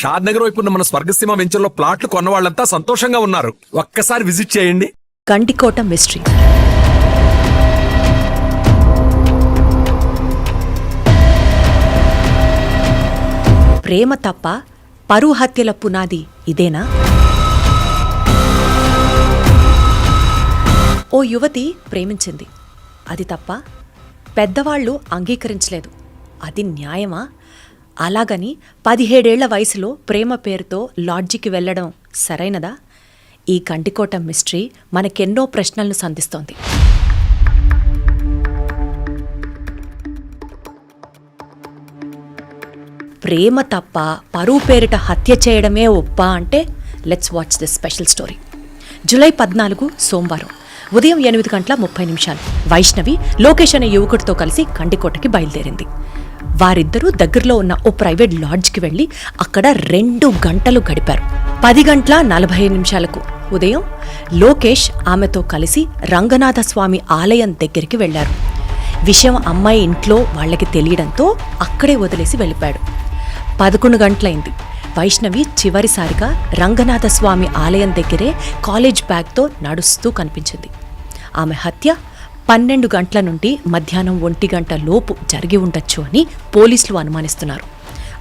షాద్ నగర్ వైపు ఉన్న మన స్వర్గసీమ వెంచర్లో ప్లాట్లు కొన్న వాళ్ళంతా సంతోషంగా ఉన్నారు. ఒక్కసారి విజిట్ చేయండి. కంటికోట మిస్ట్రీ. ప్రేమ తప్ప పరువు హత్యల పునాది ఇదేనా? ఓ యువతి ప్రేమించింది. అది తప్ప పెద్దవాళ్ళు అంగీకరించలేదు. అది న్యాయమా? అలాగని పదిహేడేళ్ళ వయసులో ప్రేమ పేరుతో లాడ్జికి వెళ్ళడం సరైనదా? ఈ కంటికోట మిస్టరీ మనకెన్నో ప్రశ్నలను సంధిస్తోంది. ప్రేమ తప్ప పరువు పేరిట హత్య చేయడమే ఒప్ప అంటే let's watch this special story July పద్నాలుగు సోమవారం ఉదయం ఎనిమిది గంటల ముప్పై నిమిషాలు. వైష్ణవి లోకేష్ అనే యువకుడితో కలిసి కండికోటకి బయలుదేరింది. వారిద్దరూ దగ్గరలో ఉన్న ఓ ప్రైవేట్ లాడ్జ్కి వెళ్ళి అక్కడ రెండు గంటలు గడిపారు. పది గంటల నలభై నిమిషాలకు ఉదయం లోకేష్ ఆమెతో కలిసి రంగనాథస్వామి ఆలయం దగ్గరికి వెళ్ళారు విషయం అమ్మాయి ఇంట్లో వాళ్ళకి తెలియడంతో అక్కడే వదిలేసి వెళ్ళిపాడు పదకొండు గంటలైంది. వైష్ణవి చివరిసారిగా రంగనాథస్వామి ఆలయం దగ్గరే కాలేజ్ బ్యాగ్తో నడుస్తూ కనిపించింది. ఆమె హత్య పన్నెండు గంటల నుండి మధ్యాహ్నం ఒంటి గంట లోపు జరిగి ఉండొచ్చు అని పోలీసులు అనుమానిస్తున్నారు.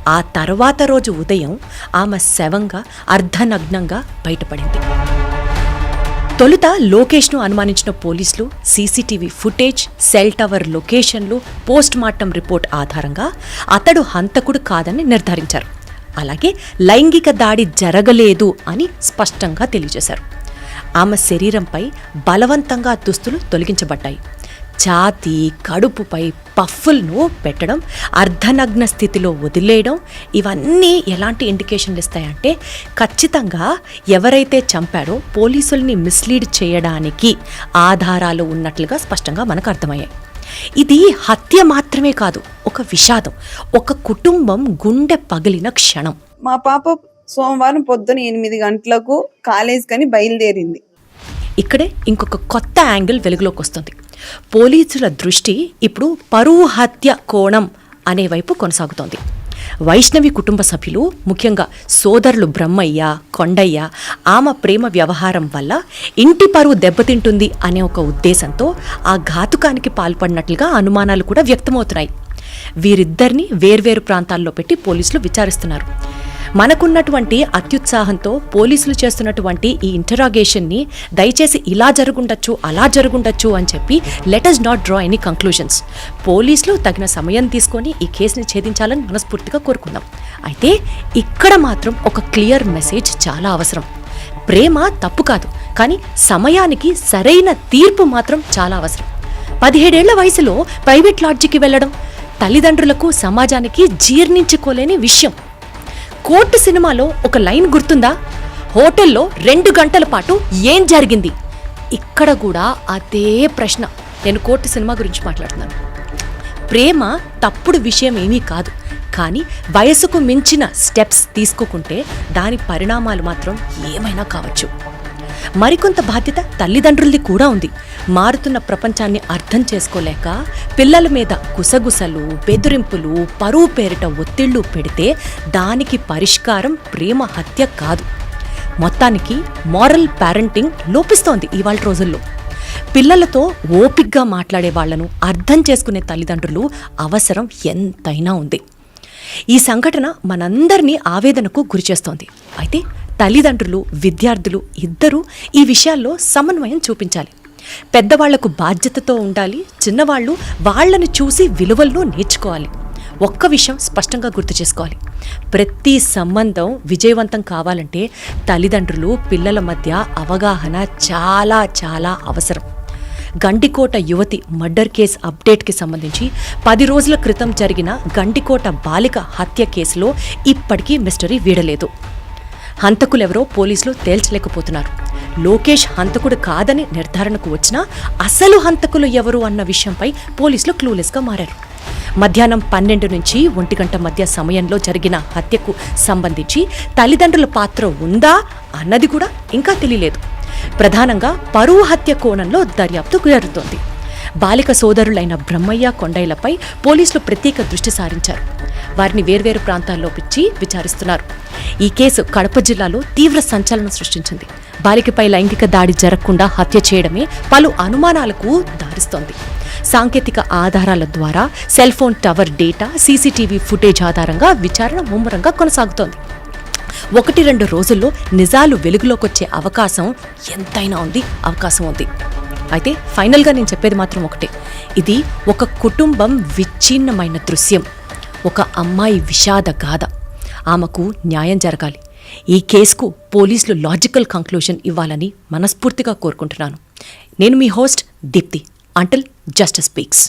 ఆ తర్వాత రోజు ఉదయం ఆమె శవంగా అర్ధనగ్నంగా బయటపడింది. తొలుత లోకేష్ను అనుమానించిన పోలీసులు సీసీటీవీ ఫుటేజ్ సెల్ టవర్ లొకేషన్లు పోస్ట్ మార్టం రిపోర్ట్ ఆధారంగా అతడు హంతకుడు కాదని నిర్ధారించారు. అలాగే లైంగిక దాడి జరగలేదు అని స్పష్టంగా తెలియజేశారు. ఆమె శరీరంపై బలవంతంగా దుస్తులు తొలగించబడ్డాయి. ఛాతీ కడుపుపై పఫ్ఫుల్ను పెట్టడం అర్ధనగ్న స్థితిలో వదిలేయడం ఇవన్నీ ఎలాంటి ఇండికేషన్లు ఇస్తాయంటే ఖచ్చితంగా ఎవరైతే చంపాడో పోలీసుల్ని మిస్లీడ్ చేయడానికి ఆధారాలు ఉన్నట్లుగా స్పష్టంగా మనకు అర్థమయ్యాయి. ఇది హత్య మాత్రమే కాదు ఒక విషాదం ఒక కుటుంబం గుండె పగిలిన క్షణం. మా పాప సోమవారం పొద్దున ఎనిమిది గంటలకు కాలేజ్ కని బయలుదేరింది. ఇక్కడే ఇంకొక కొత్త యాంగిల్ వెలుగులోకి వస్తుంది. పోలీసుల దృష్టి ఇప్పుడు పరువు హత్య కోణం అనే వైపు కొనసాగుతోంది. వైష్ణవి కుటుంబ సభ్యులు ముఖ్యంగా సోదరులు బ్రహ్మయ్య కొండయ్య ఆమె ప్రేమ వ్యవహారం వల్ల ఇంటి పరువు దెబ్బతింటుంది అనే ఒక ఉద్దేశంతో ఆ ఘాతుకానికి పాల్పడినట్లుగా అనుమానాలు కూడా వ్యక్తమవుతున్నాయి. వీరిద్దరిని వేర్వేరు ప్రాంతాల్లో పెట్టి పోలీసులు విచారిస్తున్నారు. మనకున్నటువంటి అత్యుత్సాహంతో పోలీసులు చేస్తున్నటువంటి ఈ ఇంటరాగేషన్ని దయచేసి ఇలా జరుగుండొచ్చు అలా జరుగుండొచ్చు అని చెప్పి let us not draw any conclusions పోలీసులు తగిన సమయం తీసుకొని ఈ కేసుని ఛేదించాలని మనస్ఫూర్తిగా కోరుకుందాం. అయితే ఇక్కడ మాత్రం ఒక క్లియర్ మెసేజ్ చాలా అవసరం. ప్రేమ తప్పు కాదు కానీ సమయానికి సరైన తీర్పు మాత్రం చాలా అవసరం. పదిహేడేళ్ళ వయసులో ప్రైవేట్ లాడ్జికి వెళ్ళడం తల్లిదండ్రులకు సమాజానికి జీర్ణించుకోలేని విషయం. కోర్టు సినిమాలో ఒక లైన్ గుర్తుందా? హోటల్లో రెండు గంటల పాటు ఏం జరిగింది? ఇక్కడ కూడా అదే ప్రశ్న. నేను కోర్టు సినిమా గురించి మాట్లాడుతున్నాను. ప్రేమ తప్పుడు విషయం ఏమీ కాదు. కానీ వయసుకు మించిన స్టెప్స్ తీసుకోకుంటే దాని పరిణామాలు మాత్రం ఏమైనా కావచ్చు. మరికొంత బాధ్యత తల్లిదండ్రులది కూడా ఉంది. మారుతున్న ప్రపంచాన్ని అర్థం చేసుకోలేక పిల్లల మీద గుసగుసలు బెదిరింపులు పరువు పేరిట ఒత్తిళ్ళు పెడితే దానికి పరిష్కారం ప్రేమ హత్య కాదు. మొత్తానికి మారల్ పేరెంటింగ్ లోపిస్తోంది ఇవాళ రోజుల్లో. పిల్లలతో ఓపిగ్గా మాట్లాడే వాళ్ళను అర్థం చేసుకునే తల్లిదండ్రులు అవసరం ఎంతైనా ఉంది. ఈ సంఘటన మనందరినీ ఆవేదనకు గురిచేస్తోంది. అయితే తల్లిదండ్రులు విద్యార్థులు ఇద్దరూ ఈ విషయాల్లో సమన్వయం చూపించాలి. పెద్దవాళ్ళకు బాధ్యతతో ఉండాలి చిన్నవాళ్ళు వాళ్ళని చూసి విలువలను నేర్చుకోవాలి. ఒక్క విషయం స్పష్టంగా గుర్తు చేసుకోవాలి. ప్రతి సంబంధం విజయవంతం కావాలంటే తల్లిదండ్రులు పిల్లల మధ్య అవగాహన చాలా చాలా అవసరం. గండికోట యువతి మర్డర్ కేసు అప్డేట్కి సంబంధించి పది రోజుల క్రితం జరిగిన గండికోట బాలిక హత్య కేసులో ఇప్పటికీ మిస్టరీ వీడలేదు. హంతకులెవరో పోలీసులు తేల్చలేకపోతున్నారు. లోకేష్ హంతకుడు కాదని నిర్ధారణకు వచ్చినా అసలు హంతకులు ఎవరు అన్న విషయంపై పోలీసులు క్లూలెస్గా మారారు. మధ్యాహ్నం పన్నెండు నుంచి ఒంటి గంట మధ్య సమయంలో జరిగిన హత్యకు సంబంధించి తల్లిదండ్రుల పాత్ర ఉందా అన్నది కూడా ఇంకా తెలియలేదు. ప్రధానంగా పరువు హత్య కోణంలో దర్యాప్తు జరుగుతోంది బాలిక సోదరులైన బ్రహ్మయ్య కొండయ్యలపై పోలీసులు ప్రత్యేక దృష్టి సారించారు. వారిని వేర్వేరు ప్రాంతాల్లో పిచ్చి విచారిస్తున్నారు. ఈ కేసు కడప జిల్లాలో తీవ్ర సంచలనం సృష్టించింది. బాలికపై లైంగిక దాడి జరగకుండా హత్య చేయడమే పలు అనుమానాలకు దారిస్తోంది. సాంకేతిక ఆధారాల ద్వారా cell phone tower data CCTV footage ఆధారంగా విచారణ ముమ్మరంగా కొనసాగుతోంది. ఒకటి రెండు రోజుల్లో నిజాలు వెలుగులోకి వచ్చే అవకాశం ఎంతైనా ఉంది అవకాశం ఉంది. అయితే ఫైనల్గా నేను చెప్పేది మాత్రం ఒకటే. ఇది ఒక కుటుంబం విచ్ఛిన్నమైన దృశ్యం. ఒక అమ్మాయి విషాద గాథ. ఆమెకు న్యాయం జరగాలి. ఈ కేసుకు పోలీసులు లాజికల్ కంక్లూషన్ ఇవ్వాలని మనస్ఫూర్తిగా కోరుకుంటున్నాను. నేను మీ host Deepthi. Until justice speaks